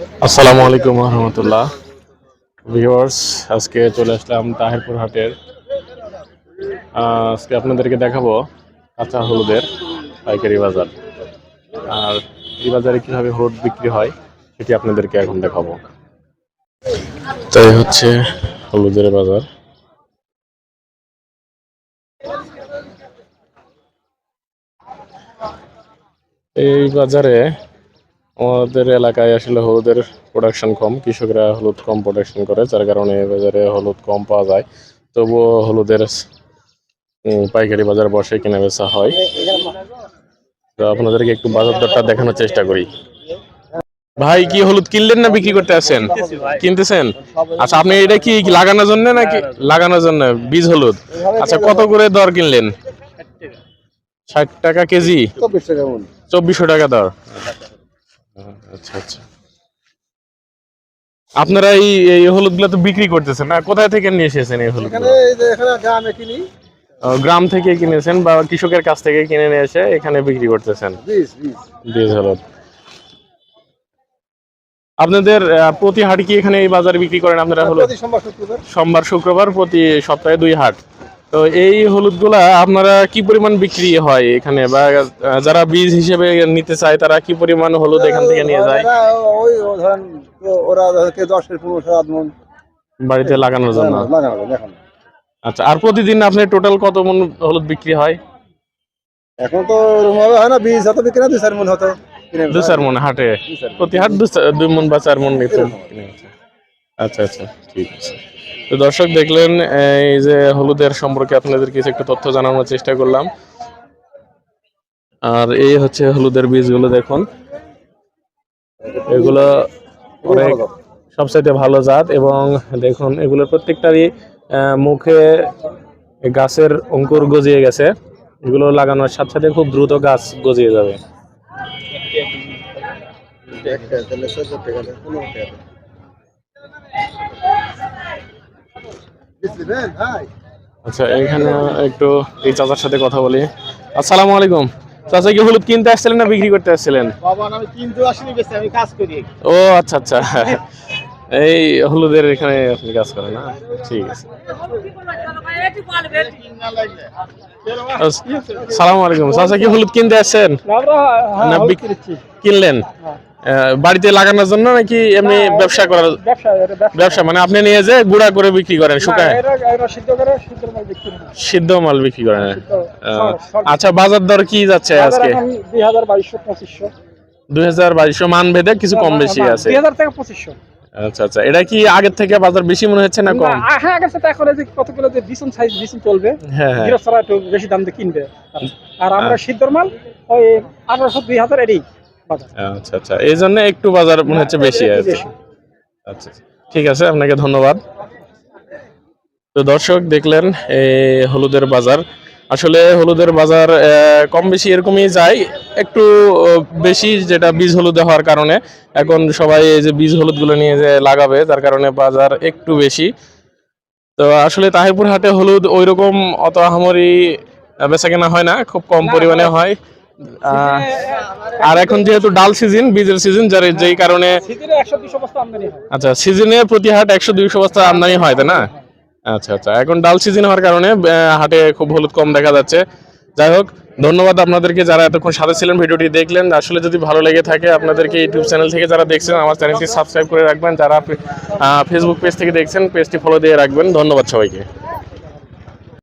আসসালামু আলাইকুম রহমতুল্লাহ ভিউয়ার্স, আজকে চলে আসলাম তাহিরপুর হাটের। আজকে আপনাদেরকে দেখাবো কাঁচা হলুদের পাইকারি বাজার। আর এই বাজারে কীভাবে হলুদ বিক্রি হয়, সেটি আপনাদেরকে এখন দেখাবো। তাই হচ্ছে হলুদের বাজার। এই বাজারে আমাদের এলাকায় আসলে হলুদের প্রোডাকশন কম কৃষকরা হলুদ কম প্রোডাকশন করে যার কারণে বাজারে হলুদ কম পাওয়া যায়। তবুও হলুদের পাইকারি বাজার বসে কেনা বেচা হয়। তো আপনাদেরকে একটু বাজার দরটা দেখানোর চেষ্টা করি। ভাই কি হলুদ কিনলেন না বিক্রি করতে আসেন কিনতেছেন? আচ্ছা আপনি এটা কি লাগানোর জন্য নাকি? লাগানোর জন্য বীজ হলুদ। আচ্ছা কত করে দর কিনলেন? ষাট টাকা কেজি? চব্বিশশো টাকা দর। আচ্ছা আচ্ছা। আপনারা এই এই হলুদগুলো তো বিক্রি করতেছেন না? কোথায় থেকে নিয়ে এসেছেন এই হলুদ এখানে এই যে এখানে গ্রামে কিনি। গ্রাম থেকে কিনেছেন বা কৃষকের কাছ থেকে কিনে নিয়ে এসে এখানে বিক্রি করতেছেন? বীজ হলুদ আপনাদের প্রতি হাট কি এখানে এই বাজারে বিক্রি করেন আপনারা সোমবার শুক্রবার। সোমবার শুক্রবার প্রতি সপ্তাহে দুই হাট। তো এই হলুদগুলা আপনারা কি পরিমাণ বিক্রি হয় এখানে? বা যারা বীজ হিসেবে নিতে চায় তারা কি পরিমাণ হলুদ এখান থেকে নিয়ে যায়? ওই ধরেন ওরা দশের মন। বাড়িতে লাগানোর জন্য? এখন। আচ্ছা আর প্রতিদিন আপনার টোটাল কত মন হলুদ বিক্রি হয়? এখন তো ওরকম ভাবে হয় না বীজ হতো বিক্রি না দুই চার মন হতো দু চার মন হাটে। প্রতি হাট দু দুই মন বা চার মন নিতে আচ্ছা আচ্ছা ঠিক আছে। তো দর্শক দেখলেন এই যে হলুদের সম্পর্কে আপনাদের কিছু একটা তথ্য জানানোর চেষ্টা করলাম। আর এই হচ্ছে হলুদের বীজগুলো দেখুন। এগুলো অনেক সবচাইতে ভালো জাত এবং দেখুন, এগুলোর প্রত্যেকটারই মুখে গাছের অঙ্কুর গজিয়ে গেছে। এগুলো লাগানোর সাথে সাথে খুব দ্রুত গাছ গজিয়ে যাবে। আচ্ছা এখানে একটু এই চাচার সাথে কথা বলি। আসসালামু আলাইকুম। চাচা কি হলুদ কিনতে আসছিলেন না বিক্রি করতে আসছিলেন? বাবা আমি কিনতে আসিনি বেশি আমি কাজ করি। ও আচ্ছা আচ্ছা। এই হলুদের এখানে আপনি কাজ করেন না? ঠিক আছে। সালাম আলাইকুম। চাচা কি হলুদ কিনতে আসছেন? না কিনলেন? আহ, বাড়িতে লাগানোর জন্য নাকি এমনি ব্যবসা করার ব্যবসা মানে আপনি নিয়ে যে গুঁড়া করে বিক্রি করেন শুকায়? সিদ্ধ মাল বিক্রি করেন? আচ্ছা বাজার দর কি যাচ্ছে আজকে? দুই হাজার বাইশশো মান ভেদে কিছু কম বেশি আছে। থেকে আচ্ছা আচ্ছা এটা কি আগের থেকে বাজার বেশি মনে হচ্ছে না কম? হ্যাঁ আগের সাথে এখন যে কতগুলো যে বিছুন সাইজ বিছুন চলবে হ্যাঁ হ্যাঁ। একটু বেশি দাম দিয়ে কিনবে। আর আমরা সিদ্ধর মাল ওই আঠারোশো দুই হাজার এরই। আচ্ছা আচ্ছা এই জন্য একটু বাজার মনে হচ্ছে বেশি আছে বেশি। আচ্ছা ঠিক আছে আপনাকে ধন্যবাদ। তো দর্শক দেখলেন এই হলুদের বাজার। আসলে হলুদের বাজার কম বেশি এরকমই যায়। একটু বেশি যেটা বীজ হলুদে হওয়ার কারণে। এখন সবাই এই যে বীজ হলুদগুলো নিয়ে যে লাগাবে তার কারণে বাজার একটু বেশি। তো আসলে তাহিরপুর হাটে হলুদ ওইরকম অত আহামরি বেচা কেনা হয় না। খুব কম পরিমাণে হয়। আর এখন যেহেতু ডাল সিজন বীজের সিজন যার যেই কারণে আচ্ছা সিজনে প্রতি হাট একশো দুইশো বস্তা আমদানি হয় তাই না? আচ্ছা আচ্ছা এখন ডাল সিজন হওয়ার কারণে হাটে খুব হলুদ কম দেখা যাচ্ছে। যাই হোক ধন্যবাদ আপনাদেরকে যারা এতক্ষণ সাথে ছিলেন ভিডিওটি দেখলেন। আসলে যদি ভালো লেগে থাকে আপনাদেরকে ইউটিউব চ্যানেল থেকে যারা দেখছেন আমার চ্যানেলটি সাবস্ক্রাইব করে রাখবেন। যারা ফেসবুক পেজ থেকে দেখছেন পেজটি ফলো দিয়ে রাখবেন। ধন্যবাদ সবাইকে।